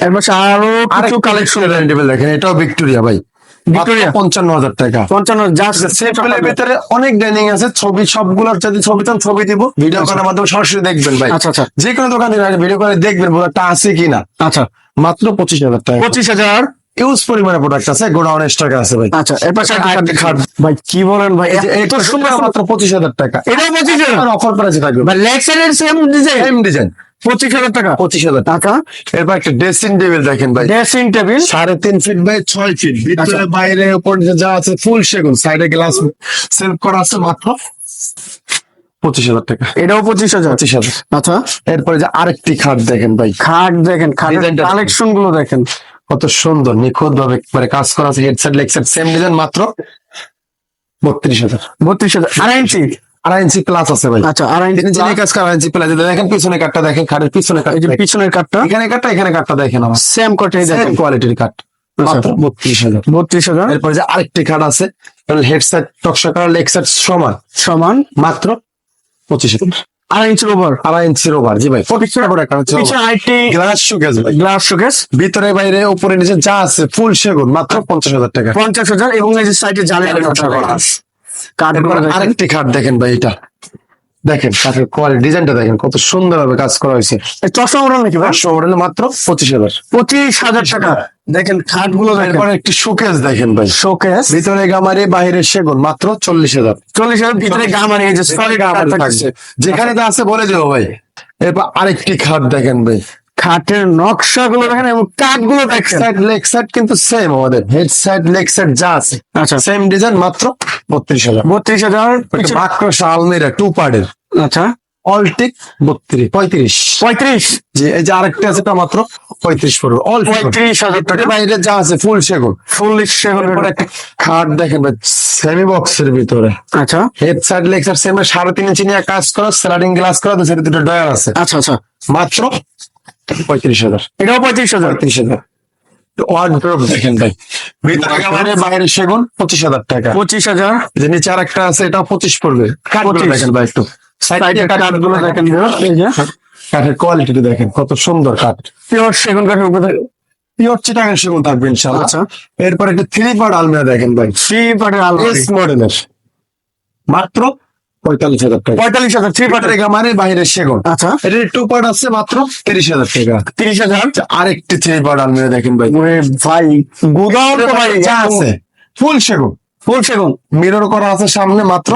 এর পাশে আরও কিছু কালেকশন টেবিল দেখেন এটাও ভিক্টোরিয়া ভাই। ভিক্টোরিয়া? পঞ্চান্ন হাজার টাকা। পঞ্চান্ন জাস্ট সেফেলের ভিতরে অনেক ডাইনিং আছে ছবি সবগুলোর যদি ছবি চান ছবি দিব। ভিডিও কলের মাধ্যমে সরাসরি দেখবেন ভাই। আচ্ছা আচ্ছা। যে কোনো দোকানে ভিডিও করে দেখবেন আছে কিনা। আচ্ছা। মাত্র পঁচিশ হাজার টাকা। পঁচিশ হাজার। ইউজ পরিমাণে প্রোডাক্ট আছে গোডাউন স্টক আছে ভাই। আচ্ছা এর পাশে খাট। ভাই কি বলেন ভাই এত সুন্দর মাত্র পঁচিশ হাজার টাকা। এটাও পঁচিশ হাজার। অফার প্রাইসে থাকবে। ভাই লেগ সাইডের সেম ডিজাইন সেম ডিজাইন পঁচিশ হাজার টাকা। পঁচিশ হাজার টাকা। আচ্ছা। এরপর একটা ড্রেসিং টেবিল দেখেন ভাই। ড্রেসিং টেবিল সাড়ে তিন ফিট বাই ছয় ফিট ভিতরে আচ্ছা। বাইরে উপর যা আছে ফুল সেগুন। সাইডে গ্লাস সেল করা আছে মাত্র পঁচিশ হাজার টাকা। এটাও পঁচিশ হাজার। পঁচিশ হাজার। আচ্ছা। এরপরে যে আরেকটি খাট দেখেন ভাই। খাট দেখেন খাটের কালেকশনগুলো দেখেন। কত সুন্দর নিখুঁত ভাবে একবারে কাজ করা আছে হেডসেট লেগসেট সেম ডিজাইন মাত্র বত্রিশ হাজার। বত্রিশ হাজার আড়াই ইঞ্চি আড়াই ইঞ্চি প্লাস আছে ভাই। আচ্ছা আড়াই ইঞ্চি কাজ করে আড়াই ইঞ্চি প্লাস দেখেন পিছনে কাঠটা দেখেন খাটের পিছনে কাঠ এই যে পিছনের কাঠটা এখানে কাঠটা এখানে কাঠটা দেখেন আমার। সেম কটে দেখেন। কোয়ালিটির কাঠ মাত্র বত্রিশ হাজার। বত্রিশ হাজার? এরপরে যে আরেকটি খাট আছে হেডসেট টকশা করা লেগসেট সমান। সমান? মাত্র পঁচিশ হাজার। আড়াই ইঞ্চির ওভার আড়াই ইঞ্চির ওভার জি ভাই টাকা করে একটা হচ্ছে পিছনে আরেকটি গ্লাস শোকেস ভাই। Glass showcase. ভিতরে বাইরে উপরে নিচে যা আছে ফুল সেগুন মাত্র পঞ্চাশ হাজার টাকা। পঞ্চাশ হাজার এবং এই যে সাইডে জালে কাঠগুলো আরেকটি খাট দেখেন ভাই এটা। দেখেন কাঠের কোয়ালিটি ডিজাইনটা দেখেন কত সুন্দর ভাবে কাজ করা হয়েছে। এই চশমা মডেল নাকি ভাই? পাঁচশো মডেল মাত্র পঁচিশ হাজার। পঁচিশ হাজার টাকা। দেখেন খাটগুলো দেখেন একটি শোকেস দেখেন ভাই। শোকেস ভিতরে গামারি বাইরে সেগুন মাত্র চল্লিশ হাজার। চল্লিশ হাজার ভিতরে গামারি এই যে গামারি থাকছে। যেখানে যা আছে বলে দেবো ভাই। এরপর আরেকটি খাট দেখেন ভাই। খাটের নকশা গুলো দেখেন এবং কাঠগুলো দেখেন। সাইড লেগ সাইড কিন্তু সেম আমাদের। হেড সাইড লেগ সাইড যা আছে। আচ্ছা। সেম ডিজাইন মাত্র বত্রিশ হাজার। বত্রিশ হাজার। মাক্রোশা আলমিরা টু পার্টের আচ্ছা। অলটিক বত্রিশ। পঁয়ত্রিশ। পঁয়ত্রিশ। যে এই যে আরেকটা আছে তা মাত্র পঁয়ত্রিশ পড়বে। অল পঁয়ত্রিশ হাজার টাকা। বাইরে যা আছে ফুল সেগুন। চল্লিশ এরপর একটা খাট দেখেন সেমি বক্সের ভিতরে। আচ্ছা। হেড সাইড সাইড সেম সাড়ে তিন ইঞ্চি নিয়ে কাজ করা স্লাইডিং গ্লাস করা দু সাইডে দুটো ডয়ার আছে। আচ্ছা আচ্ছা। মাত্র পঁয়ত্রিশ হাজার। এটাও পঁয়ত্রিশ হাজার। পঁয়ত্রিশ হাজার। ওয়ার্ড্রোব দেখেন ভাই ভিতরে বাইরে সেগুন পঁচিশ হাজার টাকা। পঁচিশ হাজার। যে নিচে আর একটা আছে এটা পঁচিশ পড়বে। দেখেন ভাই একটু। দেখেন এই যে। কাঠের কোয়ালিটি দেখেন কত সুন্দর কাঠ। পিওর সেগুন কাঠের উপরে পিওর চিটাগাং সেগুন থাকবে ইনশাআল্লাহ। আচ্ছা। এরপর একটা থ্রি পার্ট আলমিরা দেখেন ভাই। থ্রি পার্টের আলমারি এস মডেলের মাত্র পঁয়তাল্লিশ হাজার টাকা। পঁয়তাল্লিশ হাজার থ্রি পার্টের টাকা মানে বাইরের সেগুন। আচ্ছা। টু পার্ট আছে মাত্র তিরিশ হাজার টাকা। তিরিশ হাজার। আরেকটি থ্রি পার্ট আলমিরা দেখেন ভাই। ভাই গুদাম ভাই যা আছে। ফুল সেগুন। ফুল সেগুন। মিরর করা আছে সামনে মাত্র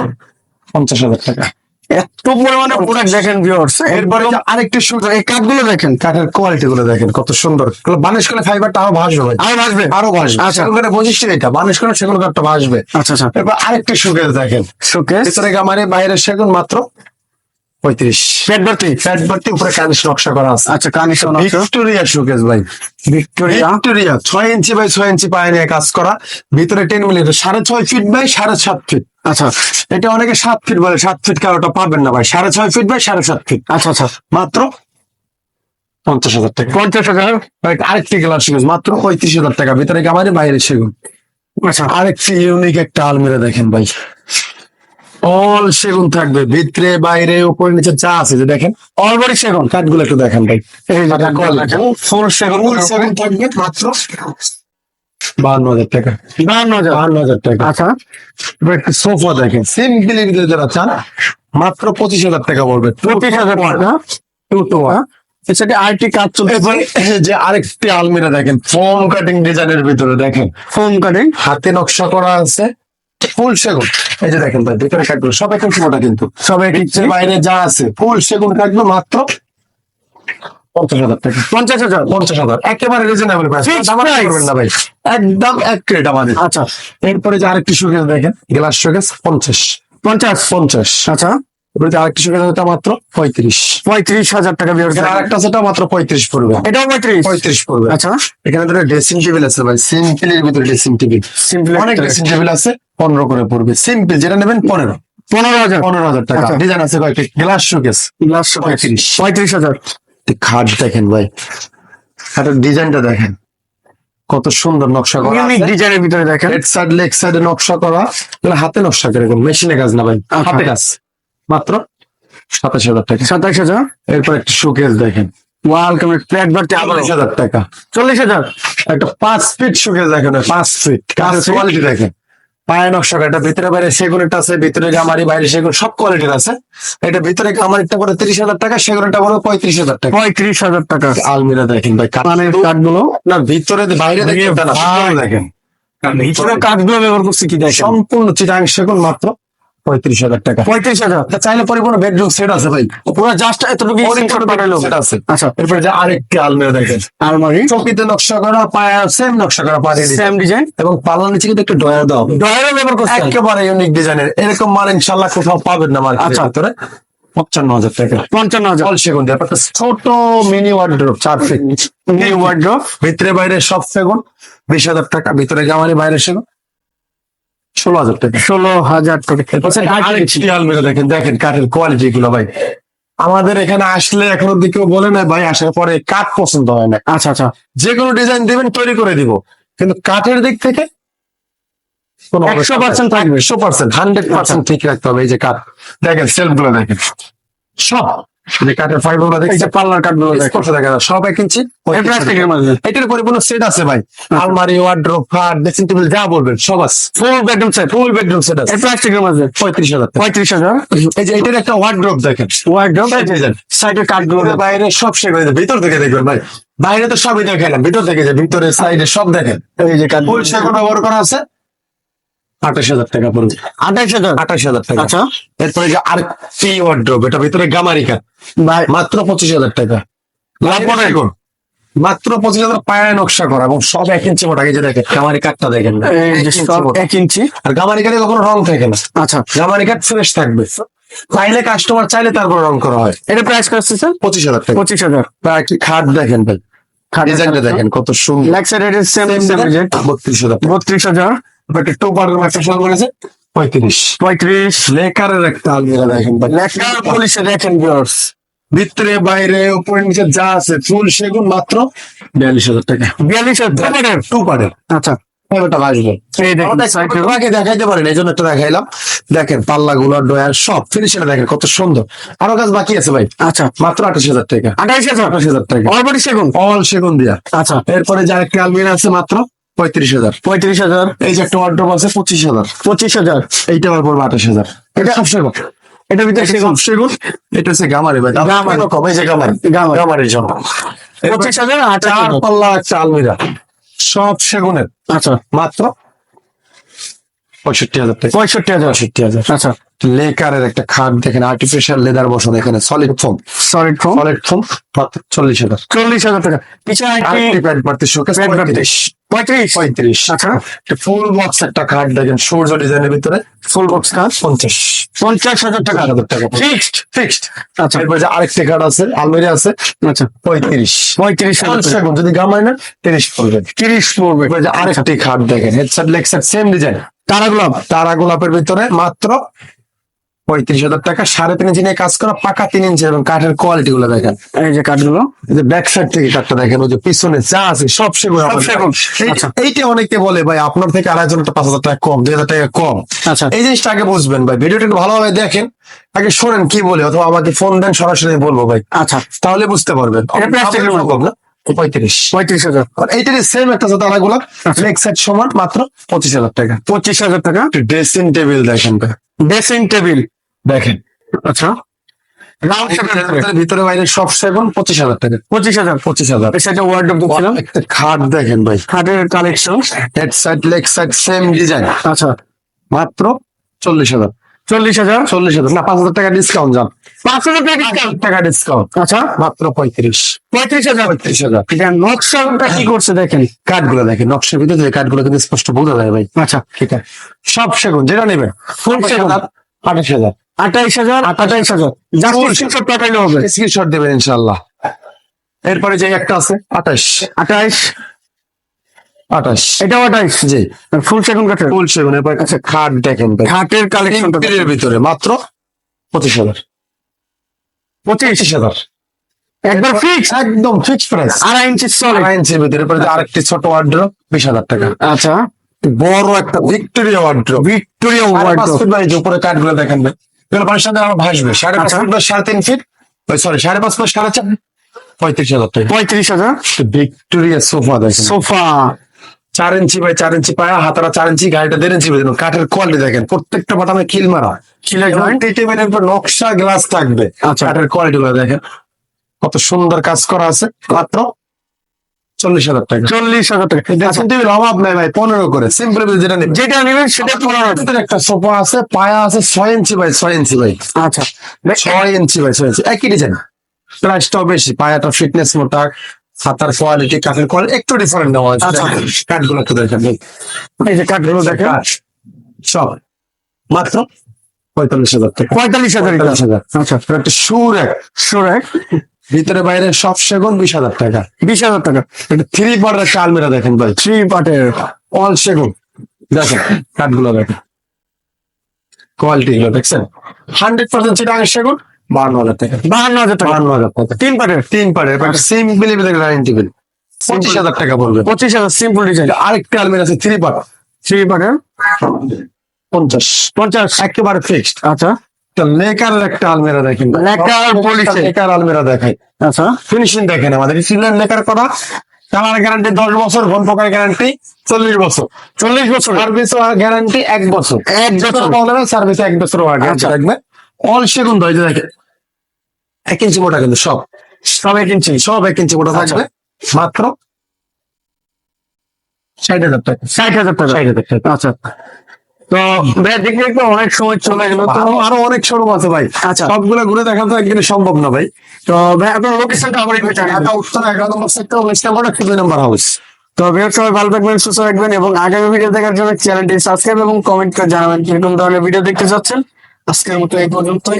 পঞ্চাশ হাজার টাকা। এত পরিমাণে প্রোডাক্ট দেখেন ভিউয়ার্স এরপরে আরেকটি সুন্দর এই কাঠগুলো দেখেন। কাঠের কোয়ালিটি গুলো দেখেন কত সুন্দর। বানিশ করে ফাইবারটা আরও ভাসবে আরও আসবে আরও ভাসবে। আচ্ছা। কাঠের বৈশিষ্ট্য এটা বানিশ করে সেগুন কাঠটা ভাসবে। আচ্ছা আচ্ছা। এরপর আরেকটি সুকেস দেখেন। শোকেস ভিতরে গামারে বাইরের সেগুন মাত্র পঁয়ত্রিশ। ফ্যাট উপরে কানিস নকশা করা আছে। আচ্ছা ভিক্টোরিয়া শোকেস ভাই। ভিক্টোরিয়া ভিক্টোরিয়া ছয় ইঞ্চি বাই ছয় ইঞ্চি পায়ে নিয়ে কাজ করা। ভিতরে টেন মিলিমিটার সাড়ে ছয় ফিট বাই সাড়ে সাত ফিট আচ্ছা এটা অনেকে সাত ফিট বলে সাত ফিট কারোটা পাবেন না ভাই। সাড়ে ছয় ফিট বাই সাড়ে সাত ফিট আচ্ছা আচ্ছা মাত্র পঞ্চাশ হাজার টাকা। পঞ্চাশ হাজার? ভাই, আরেকটি গ্লাস সেগুন মাত্র পঁয়ত্রিশ হাজার টাকা। ভিতরে গামারে বাইরে সেগুন? আচ্ছা। আরেকটি ইউনিক একটা আলমিরা দেখেন ভাই। অল সেগুন থাকবে ভিতরে বাইরে উপরে নিচে চা আছে যে দেখেন। অলবডি সেগুন কাঠগুলো একটু দেখেন ভাই। ফুল সেগুন সেগুন থাকবে মাত্র বাহান্ন হাজার টাকা। বাহান্ন হাজার? বাহান্ন হাজার টাকা। আচ্ছা। এবার একটা সোফা দেখেন। সিম্পলি ভিতরে যারা চান মাত্র পঁচিশ হাজার টাকা পড়বে। পঁচিশ হাজার টাকা। টু টু এছাড়া আইটি কাজ চলছে যে আরেকটি আলমিরা দেখেন ফোম কাটিং ডিজাইনের ভিতরে দেখেন। ফোন কাটিং হাতে নকশা করা আছে ফুল সেগুন। এই যে দেখেন ভাই ভিতরে কাঠগুলো সব একই মোটা কিন্তু। সবাই বাইরে যা আছে ফুল সেগুন কাটবে মাত্র পঞ্চাশ হাজার টাকা। পঞ্চাশ হাজার? পঞ্চাশ হাজার। একেবারে রিজনেবল প্রাইস। করবেন না ভাই। একদম এক ক্রেট আমাদের। আচ্ছা। এরপরে যে আরেকটি সুকেস দেখেন। গ্লাস সুকেস পঞ্চাশ। পঞ্চাশ। পঞ্চাশ। আচ্ছা। এরপরে আরেকটি সুকেস এটা মাত্র পঁয়ত্রিশ। পঁয়ত্রিশ হাজার টাকা বিয়ার আরেকটা সেটা মাত্র পঁয়ত্রিশ পড়বে। এটাও পঁয়ত্রিশ? পঁয়ত্রিশ পড়বে। আচ্ছা। এখানে ধরো ড্রেসিং টেবিল আছে ভাই। সিম্পলের ভিতরে ড্রেসিং টেবিল সিম্পল অনেক ড্রেসিং টেবিল আছে পনেরো করে পড়বে। সিম্পল যেটা নেবেন পনেরো। পনেরো হাজার। পনেরো হাজার টাকা। আচ্ছা। ডিজাইন আছে কয়েকটি গ্লাস শোকেস গ্লাস পঁয়ত্রিশ। পঁয়ত্রিশ হাজার। খাট দেখেন ভাই। খাটের ডিজাইনটা দেখেন। কত সুন্দর নকশা করা ইউনিক ডিজাইনের ভিতরে দেখেন। হেড সাইড লেগ সাইডে নকশা করা। এগুলো হাতে নকশা করে মেশিনে কাজ না ভাই। আচ্ছা। হাতে কাজ। মাত্র সাতাশ হাজার টাকা। সাতাশ হাজার? এরপর একটা শোকেস দেখেন। ওয়েলকাম প্লেট বাড়তে চল্লিশ হাজার টাকা। চল্লিশ হাজার? একটা পাঁচ ফিট শোকেস দেখেন। পাঁচ ফিট feet? কোয়ালিটি দেখেন। পায়ে নকশা এটা ভিতরে বাইরে সেগুনটা আছে ভিতরে গামারি বাইরে সেগুন সব কোয়ালিটির আছে। এটা ভিতরে গামারিটা পরে তিরিশ হাজার টাকা সেগুনটা পরে পঁয়ত্রিশ হাজার টাকা। পঁয়ত্রিশ হাজার টাকা। আলমিরা দেখেন ভাই কানের কাঠগুলো? না ভিতরে বাইরে দেখেন দেখেন। ভিতরে কাঠগুলো ব্যবহার করছি কি দেখেন? সম্পূর্ণ চিটাং সেগুন মাত্র। পঁয়ত্রিশ হাজার টাকা। পঁয়ত্রিশ হাজার? চাইলে পরিপূর্ণ বেডরুম সেট আছে ভাই। পুরো জাস্ট এতটুকু অনেক ছোট পাঠাইলো সেট আছে। আচ্ছা। এরপরে যে আরেকটি আলমিরা দেখেন। আলমারি? চকিতে নকশা করা পায়া সেম নকশা করা পায়ে সেম ডিজাইন এবং পাল্লা নিচে কিন্তু একটু ডয়ার দাও ডয়ারও ব্যবহার করছেন একেবারে ইউনিক ডিজাইনের এরকম মাল ইনশাল্লাহ কোথাও পাবেন না আচ্ছা। পঞ্চান্ন হাজার টাকা। পঞ্চান্ন হাজার। অল সেগুন দিয়ে। ছোট মিনি ওয়ার্ড্রোপ চার ফিট নিউ ওয়ার্ড্রপ ভিতরে বাইরে সব সেগুন। বিশ হাজার টাকা ভিতরে গামারি বাইরে সেগুন। ষোলো হাজার টাকা। ষোলো হাজার টাকা দেখেন দেখেন কাঠের কোয়ালিটি গুলো ভাই। আমাদের এখানে আসলে এখন অব্দি কেউ বলে না ভাই আসার পরে কাঠ পছন্দ হয় না। আচ্ছা আচ্ছা। যে কোনো ডিজাইন দিবেন তৈরি করে দিব। কিন্তু কাঠের দিক থেকে কোনো 100% থাকবে। একশো পার্সেন্ট হান্ড্রেড পার্সেন্ট ঠিক রাখতে হবে এই যে কাঠ। দেখেন সেলফগুলো দেখেন। সব। কাঠের ফাইবারগুলো এই দেখছেন? যে পাল্লার কাঠগুলো স্পষ্ট দেখা যায়, সব এক ইঞ্চি এই প্লাস্টিকের মাঝে এটার পরিপূর্ণ সেট আছে ভাই? আলমারি ওয়ার্ড্রোপ খাট ড্রেসিং টেবিল যা বলবেন সব আছে। Full bedroom set full bedroom set আছে। প্লাস্টিকের মাঝে পঁয়ত্রিশ হাজার পঁয়ত্রিশ হাজার? এই যে এটার একটা ওয়ার্ড্রোপ দেখেন। ওয়ার্ড্রপ দেখেন। সাইডের কাঠগুলো বাইরে সব হয়ে। ভিতর থেকে দেখবেন ভাই। বাইরে তো সবই দেখাইলাম। ভিতর থেকে যে ভিতরে সাইডে সব দেখেন। এই যে কাঠ ফুল সেগুন ব্যবহার করা আছে? আঠাশ হাজার টাকা পড়বে আঠাইশ হাজার? আঠাশ হাজার টাকা। আচ্ছা। এরপরে যে আর টি ওয়ার্ড্রোপ এটা ভিতরে গামারিকা। মাত্র পঁচিশ হাজার টাকা। মাত্র পঁচিশ হাজার পায়ে নকশা করা এবং সব এক ইঞ্চি মোটা। যে দেখেন গামারি কাঠটা দেখেন। এক ইঞ্চি আর গামারি কাঠে কখনো রং থাকে না। আচ্ছা। গামারি কাঠ ফ্রেশ থাকবে। চাইলে কাস্টমার চাইলে তারপর রং করা হয়। এটা প্রাইস করছে স্যার পঁচিশ হাজার টাকা। পঁচিশ হাজার। একটি খাট দেখেন ভাই। ডিজাইনটা দেখেন কত সুন্দর। বত্রিশ হাজার বত্রিশ হাজার। একটা একটা পঁয়ত্রিশ। পঁয়ত্রিশ। লেকারের একটা আলমিরা দেখেন ভাই। পুলিশে দেখেন ভিউয়ার্স ভিতরে বাইরে উপরে নিচে যা আছে ফুল সেগুন মাত্র বিয়াল্লিশ হাজার টাকা। বিয়াল্লিশ হাজার টু আচ্ছা দেখাইতে পারেন এই জন্য একটা দেখাইলাম। দেখেন পাল্লা গুলো ডয়ার সব ফিনিশিং দেখেন কত সুন্দর। আরও কাজ বাকি আছে ভাই। আচ্ছা। মাত্র আঠাশ হাজার টাকা। আঠাইশ হাজার? আঠাশ হাজার টাকা। অলরেডি সেগুন? অল সেগুন দিয়া। আচ্ছা। এরপরে যার একটা আলমিরা আছে মাত্র পঁয়ত্রিশ হাজার। পঁয়ত্রিশ হাজার। এই যে একটা ওয়ার্ড্রোপ আছে পঁচিশ হাজার। পঁচিশ হাজার। এইটা আবার পড়বে আঠাশ হাজার। এটা সব সেগুন। এটার ভিতরে সেগুন সেগুন। এটা হচ্ছে গামারি ভাই। গামারি। কম? এই যে গামারি। গামারি। গামারির জন্য। পঁচিশ হাজার চার পাল্লা একটা আলমিরা। সব সেগুনের। আচ্ছা। মাত্র পঁয়ষট্টি হাজার পঁয়ষট্টি হাজার। পঁয়ষট্টি হাজার। আচ্ছা। লেকারের একটা খাট দেখেন আর্টিফিশিয়াল লেদার বসানো এখানে solid foam solid foam solid foam চল্লিশ হাজার। চল্লিশ হাজার টাকা। পিছনে। পঁয়ত্রিশ। পঁয়ত্রিশ? আচ্ছা। ফুল বক্স একটা খাট দেখেন সূর্য ডিজাইনের ভিতরে। ফুল বক্স কাজ পঞ্চাশ। পঞ্চাশ হাজার টাকা। হাজার টাকা। ফিক্সড ফিক্সড আচ্ছা। এরপর যে আরেকটি খাট আছে আলমারি আছে আচ্ছা। পঁয়ত্রিশ। পঁয়ত্রিশ যদি গামায় না তিরিশ পড়বে। তিরিশ পড়বে। যে আরেকটি খাট দেখেন হেডসেট লেগসেট সেম ডিজাইন তারা গোলাপ। তারা গোলাপের ভিতরে মাত্র পঁয়ত্রিশ হাজার টাকা সাড়ে তিন ইঞ্চি নিয়ে কাজ করা পাকা তিন ইঞ্চি এবং কাঠের কোয়ালিটি গুলো দেখেন। এই যে কাঠগুলো? এই যে ব্যাক সাইড থেকে কাঠটা দেখেন ওই যে পিছনে যা আছে সব সেগুলো আচ্ছা। এইটা অনেকে বলে ভাই আপনার থেকে আড়াই হাজার টাকা পাঁচ হাজার টাকা কম দুই হাজার টাকা কম। আচ্ছা। এই জিনিসটা আগে বুঝবেন ভাই। ভিডিওটা একটু ভালোভাবে দেখেন। আগে শোনেন কি বলে অথবা আমাকে ফোন দেন সরাসরি বলব ভাই। আচ্ছা। তাহলে বুঝতে পারবেন। কম না? পঁয়ত্রিশ। পঁয়ত্রিশ হাজার। এইটার সেম একটা তারা গোলাপ লেগ সাইড সমান মাত্র পঁচিশ হাজার টাকা। পঁচিশ হাজার টাকা? ড্রেসিং টেবিল দেখেন ভাই। ড্রেসিং টেবিল দেখেন। আচ্ছা। ভিতরে- বাইরে সব সেগুন পঁচিশ হাজার টাকা। পঁচিশ হাজার। পঁচিশ হাজার। সেটা দেখছিলাম খাট দেখেন ভাই। খাটের collection head side leg side same design আচ্ছা। মাত্র চল্লিশ হাজার। চল্লিশ হাজার? চল্লিশ হাজার। না পাঁচ হাজার টাকা ডিসকাউন্ট যান পাঁচ হাজার টাকা ডিসকাউন্ট আচ্ছা। মাত্র পঁয়ত্রিশ। পঁয়ত্রিশ হাজার। পঁয়ত্রিশ হাজার। এটা নকশাটা কি করছে দেখেন? কাঠগুলো দেখেন নকশার ভিতরে কাঠগুলো কিন্তু স্পষ্ট বোঝা যায় ভাই। আচ্ছা ঠিক আছে সব সেগুন যেটা নেবে। ফুল সেগুন। আঠাশ হাজার। আঠাইশ হাজার আঠাইশ হাজার। Full স্ক্রিনশট পাঠাইলে হবে। স্ক্রিনশট দেবেন ইনশাল্লাহ এরপরে যে একটা আছে আঠাশ। আঠাইশ। আঠাশ। এটাও আঠাইশ জি। ফুল সেগুন কাঠের ফুল সেগুন কাছে খাট দেখেন খাটের কালেকশনটা ভিতরে মাত্র পঁচিশ হাজার। পঁচিশ? হাজার। একবার ফিক্স একদম ফিক্স প্রাইস আড়াই ইঞ্চি চলে আড়াই ইঞ্চির ভিতরে আরেকটি ছোট ওয়ার্ড্রপ বিশ হাজার টাকা। আচ্ছা। বড় একটা ভিক্টোরিয়া ওয়ার্ড্রপ ভিক্টোরিয়া পাঁচ ওয়ার্ডরোব যে উপরে কাঠগুলো দেখেন ভাই। এগুলো পানির সাথে আমার ভাসবে। সাড়ে পাঁচ আচ্ছা। ফিট বা সাড়ে তিন ফিট? সরি সাড়ে পাঁচ ফিট সাড়ে চার? পঁয়ত্রিশ হাজার টাকা। পঁয়ত্রিশ হাজার। ভিক্টোরিয়া সোফা দেখেন। সোফা চার ইঞ্চি বাই চার ইঞ্চি পায়া হাতারা চার ইঞ্চি গাড়িটা দেড় ইঞ্চি বেরোনো কাঠের কোয়ালিটি দেখেন প্রত্যেকটা বাটামে খিল মারা। খিলে জয়েন্ট টেবিলের উপর নকশা গ্লাস থাকবে। আচ্ছা। কাঠের কোয়ালিটি গুলো দেখেন। কত সুন্দর কাজ করা আছে। মাত্র চল্লিশ হাজার টাকা। চল্লিশ হাজার টাকা। আচ্ছা, টেবিল অভাব নাই ভাই পনেরো করে। সিম্পল যেটা যেটা নেবেন সেটা পনেরো একটা সোফা আছে পায়া আছে ছয় ইঞ্চি বাই ছয় ইঞ্চি ভাই আচ্ছা। ছয় ইঞ্চি বাই ছয় ইঞ্চি। একই ডিজাইন প্রাইসটাও বেশি পায়াটা ফিটনেস মোটা। হাতার কোয়ালিটি কাঠের কোয়ালিটি একটু ডিফারেন্ট নেওয়া আছে। কাঠগুলো একটু দেখেন। এই যে কাঠগুলো দেখেন। সব। মাত্র পঁয়তাল্লিশ হাজার টাকা। পঁয়তাল্লিশ হাজার হাজার। আচ্ছা একটা সুর এক সুরেক। ভিতরে বাইরে সব সেগুন বিশ হাজার টাকা। বিশ হাজার টাকা। একটা থ্রি পার্টের একটা আলমিরা দেখেন ভাই। থ্রি পার্টের অল সেগুন। দেখেন কাঠগুলো দেখেন। কোয়ালিটি গুলো দেখছেন? হান্ড্রেড পার্সেন্ট চিটাঙ্গের সেগুন। বান্ন হাজার টাকা। বাহান্ন হাজার টাকা। বান্ন হাজার টাকা। তিন পার্টের তিন পার্টের সিম্পলি ডাইনিং টেবিল পঁচিশ হাজার টাকা পড়বে পঁচিশ হাজার সিম্পল ডিজাইন আরেকটা আলমিরা আছে থ্রি পার্ট থ্রি পার্টের পঞ্চাশ। পঞ্চাশ। একেবারে ফিক্সড আচ্ছা। একটা একটা আলমিরা দেখেন। লেকার polish লেকার আলমিরা দেখাই। আচ্ছা। ফিনিশিং দেখেন আমাদের। লেকার করা। কালার গ্যারান্টি দশ বছর ঘন পোকার গ্যারান্টি চল্লিশ বছর। চল্লিশ বছর। সার্ভিস গ্যারান্টি এক বছর। এক বছর। সার্ভিস এক বছর গ্যারান্টি আচ্ছা। থাকবে। অল সেগুন ধৈর্য দেখেন। এক ইঞ্চি মোটা কিন্তু সব। সব এক ইঞ্চি সব এক ইঞ্চি মোটা থাকবে। মাত্র ষাট হাজার টাকা। ষাট হাজার টাকা। ষাট হাজার টাকা। আচ্ছা। তো ভাই দেখতে অনেক সময় চলে গেল তো। আরও অনেক শোরুম আছে ভাই। আচ্ছা। সবগুলো ঘুরে দেখা তো একদিনে সম্ভব না ভাই। তো ভাই আপনার লোকেশনটা আবার একটু। ঢাকা উত্তর এগারো নম্বর সেক্টর উনিশ নম্বর একশো দুই নম্বর হাউস তো ভিডিও সবাই ভালো থাকবেন সুস্থ থাকবেন এবং আগামী ভিডিও দেখার জন্য চ্যানেলটি সাবস্ক্রাইব এবং কমেন্ট করে জানাবেন। কীরকম ধরনের ভিডিও দেখতে চাচ্ছেন আজকের মতো এই পর্যন্তই।